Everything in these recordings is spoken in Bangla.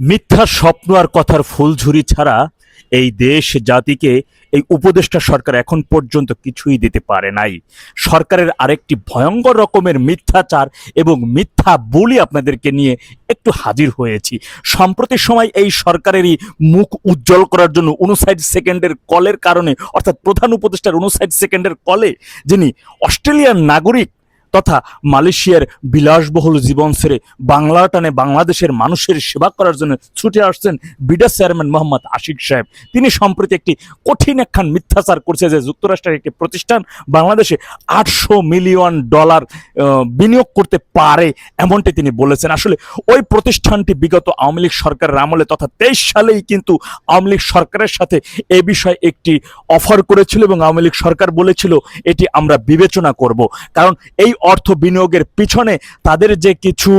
মিথ্যা স্বপ্ন আর কথার ফুলঝুরি ছাড়া এই দেশ জাতিকে এই উপদেষ্টা সরকার এখন পর্যন্ত কিছুই দিতে পারে নাই। সরকারের আরেকটি ভয়ঙ্কর রকমের মিথ্যাচার এবং মিথ্যা বলি আপনাদেরকে নিয়ে একটু হাজির হয়েছি। সম্প্রতি সময় এই সরকারেরই মুখ উজ্জ্বল করার জন্য উনষাট সেকেন্ডের কলের কারণে, অর্থাৎ প্রধান উপদেষ্টার উনষাট সেকেন্ডের কলে যিনি অস্ট্রেলিয়ান নাগরিক তথা মালয়েশিয়ার বিলাসবহুল জীবন ছেড়ে বাংলা টানে বাংলাদেশের মানুষের সেবা করার জন্য ছুটে আসছেন বিডা চেয়ারম্যান মোহাম্মদ আশিক সাহেব। তিনি সম্প্রতি একটি কঠিন একখান মিথ্যাচার করছে যে যুক্তরাষ্ট্রের একটি প্রতিষ্ঠান বাংলাদেশে আটশো মিলিয়ন ডলার বিনিয়োগ করতে পারে এমনটি তিনি বলেছেন। আসলে ওই প্রতিষ্ঠানটি বিগত আওয়ামী লীগ সরকারের আমলে তথা তেইশ সালেই কিন্তু আওয়ামী লীগ সরকারের সাথে এ বিষয়ে একটি অফার করেছিল এবং আওয়ামী লীগ সরকার বলেছিল, এটি আমরা বিবেচনা করব। কারণ এই অর্থ বিনিয়োগের পিছনে তাদের যে কিছু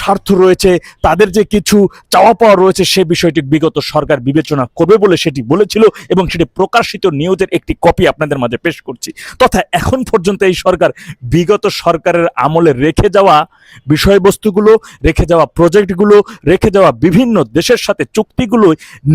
স্বার্থ রয়েছে, তাদের যে কিছু চাওয়া পাওয়া রয়েছে, সে বিষয়টি বিগত সরকার বিবেচনা করবে বলে সেটি বলেছিল এবং সেটি প্রকাশিত নিউজের একটি কপি আপনাদের মাঝে পেশ করছি। তথা এখন পর্যন্ত এই সরকার বিগত সরকারের আমলে রেখে যাওয়া বিষয়বস্তুগুলো, রেখে যাওয়া প্রজেক্টগুলো, রেখে যাওয়া বিভিন্ন দেশের সাথে চুক্তিগুলো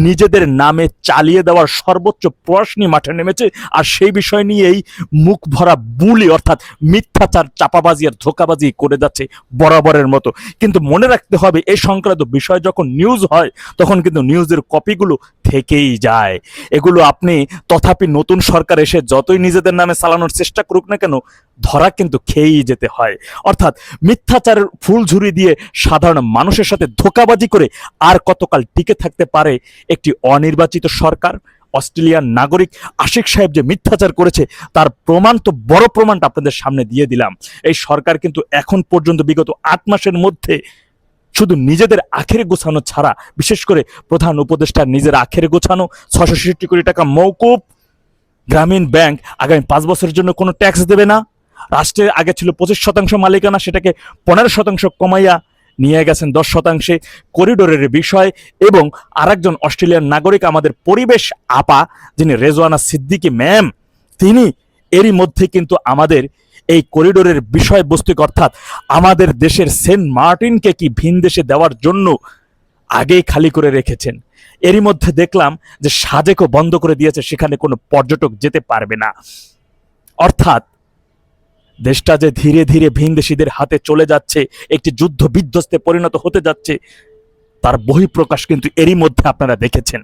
নিজেদের নামে চালিয়ে দেওয়ার সর্বোচ্চ প্রয়াস নিয়ে মাঠে নেমেছে। আর সেই বিষয় নিয়েই মুখ ভরা বুলি, অর্থাৎ মিথ্যাচার চাপাবাজি আর ধোকাবাজি করে যাচ্ছে বরাবরের মতো। কিন্তু মনে রাখতে হবে, এই সংক্রান্ত বিষয় যখন নিউজ হয়, তখন কিন্তু নিউজের কপিগুলো থেকেই যায়। এগুলো আপনি তথাপি নতুন সরকার এসে যতই নিজেদের নামে চালানোর চেষ্টা করুক না কেন, ধরা কিন্তু খেয়েই যেতে হয়। অর্থাৎ মিথ্যাচারের ফুলঝুরি দিয়ে সাধারণ মানুষের সাথে ধোকাবাজি করে আর কতকাল টিকে থাকতে পারে একটি অনির্বাচিত সরকার? অস্ট্রেলিয়ান নাগরিক আশিক সাহেব যে মিথ্যাচার করেছে, তার প্রমাণ তো বড় প্রমাণটা আপনাদের সামনে দিয়ে দিলাম। এই সরকার কিন্তু এখন পর্যন্ত বিগত আট মাসের মধ্যে শুধু নিজেদের আখের গোছানো ছাড়া, বিশেষ করে প্রধান উপদেষ্টার নিজের আখের গোছানো ছশো ছেষট্টি কোটি টাকা মৌকুব গ্রামীণ ব্যাংক আগামী পাঁচ বছরের জন্য কোনো ট্যাক্স দেবে না। রাষ্ট্রের আগে ছিল পঁচিশ শতাংশ মালিকানা, সেটাকে পনেরো শতাংশ কমাইয়া নিয়ে গেছেন দশ শতাংশে করিডোরের বিষয় এবং আরেকজন অস্ট্রেলিয়ান নাগরিক আমাদের পরিবেশ আপা, যিনি রেজওয়ানা সিদ্দিকী ম্যাম, তিনি এরই মধ্যে কিন্তু আমাদের এই করিডোরের বিষয়বস্তু অর্থাৎ আমাদের দেশের সেন্ট মার্টিনকে কি ভিন দেশে দেওয়ার জন্য আগেই খালি করে রেখেছেন। এরই মধ্যে দেখলাম যে সাজেকও বন্ধ করে দিয়েছে, সেখানে কোনো পর্যটক যেতে পারবে না। অর্থাৎ দেশটা যে ধীরে ধীরে ভিনদেশীদের হাতে চলে যাচ্ছে, একটি যুদ্ধ বিধ্বস্তে পরিণত হতে যাচ্ছে, তার বহিঃপ্রকাশ কিন্তু এরই মধ্যে আপনারা দেখেছেন।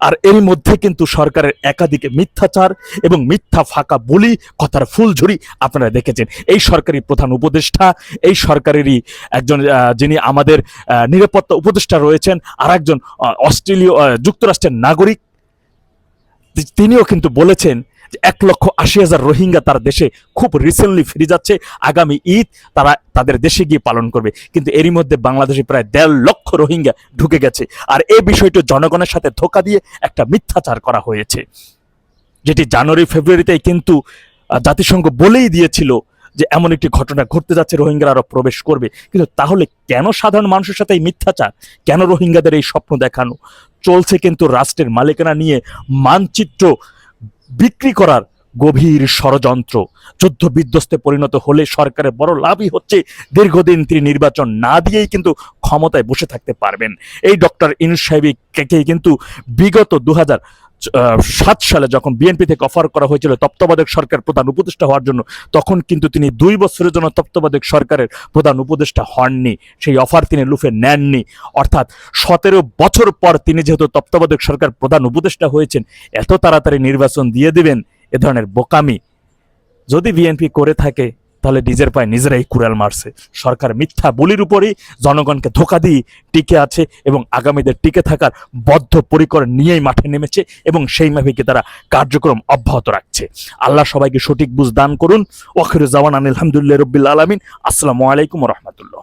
আর এরই মধ্যে কিন্তু সরকারের একাধিক মিথ্যাচার এবং মিথ্যা ফাঁকা বলি কথার ফুলঝুরি আপনারা দেখেছেন। এই সরকারি প্রধান উপদেষ্টা, এই সরকারেরই একজন যিনি আমাদের নিরাপত্তা উপদেষ্টা রয়েছেন আর একজন অস্ট্রেলীয় যুক্তরাষ্ট্রের নাগরিক, তিনিও কিন্তু বলেছেন এক লক্ষ আশি হাজার রোহিঙ্গা তার দেশে খুব রিসেন্টলি ফিরে যাচ্ছে। আগামী ঈদ তারা তাদের দেশে গিয়ে পালন করবে। কিন্তু এরই মধ্যে বাংলাদেশে প্রায় দেড় লক্ষ রোহিঙ্গা ঢুকে গেছে। আর এই বিষয়টি জনগণের সাথে ধোকা দিয়ে একটা মিথ্যাচার করা হয়েছে। যেটি জানুয়ারি, ফেব্রুয়ারিতেই কিন্তু জাতিসংঘ বলেই দিয়েছিল যে এমন একটি ঘটনা ঘটতে যাচ্ছে, রোহিঙ্গারা আরও প্রবেশ করবে। কিন্তু তাহলে কেন সাধারণ মানুষের সাথে এই মিথ্যাচার? কেন রোহিঙ্গাদের এই স্বপ্ন দেখানো? চলছে কিন্তু রাষ্ট্রের মালিকানা নিয়ে মানচিত্র বিক্রি করার গভীর ষড়যন্ত্র। যুদ্ধ বিধ্বস্তে পরিণত হলে সরকারের বড় লাভই হচ্ছে দীর্ঘদিন তিনি নির্বাচন না দিয়েই কিন্তু ক্ষমতায় বসে থাকতে পারবেন। এই ডক্টর ইনুস কিন্তু বিগত দু হাজার সাত সালে যখন বিএনপি থেকে অফার করা হয়েছিল তত্ত্বাবধায়ক সরকার প্রধান উপদেষ্টা হওয়ার জন্য, তখন কিন্তু তিনি দুই বছরের জন্য তত্ত্বাবধায়ক সরকারের প্রধান উপদেষ্টা হননি। সেই অফার তিনি লুফে নেননি। অর্থাৎ সতেরো বছর পর তিনি যেহেতু তত্ত্বাবধায়ক সরকার প্রধান উপদেষ্টা হয়েছেন, এত তাড়াতাড়ি নির্বাচন দিয়ে দিবেন, এ ধরনের বোকামি। যদি বিএনপি করে থাকে তাহলে নিজের পায়ে নিজেরাই কুড়াল মারছে। সরকার মিথ্যা বলির উপরই জনগণকে ধোকা দিয়ে টিকে আছে এবং আগামীদের টিকে থাকার বদ্ধ পরিকর নিয়েই মাঠে নেমেছে এবং সেই মাফিকে তারা কার্যক্রম অব্যাহত রাখছে। আল্লাহ সবাইকে সঠিক বুঝ দান করুন। ওয়াখির জওয়ান আলহামদুলিল্লাহ রব্বিল আলমিন। আসসালামু আলাইকুম রহমতুল্লাহ।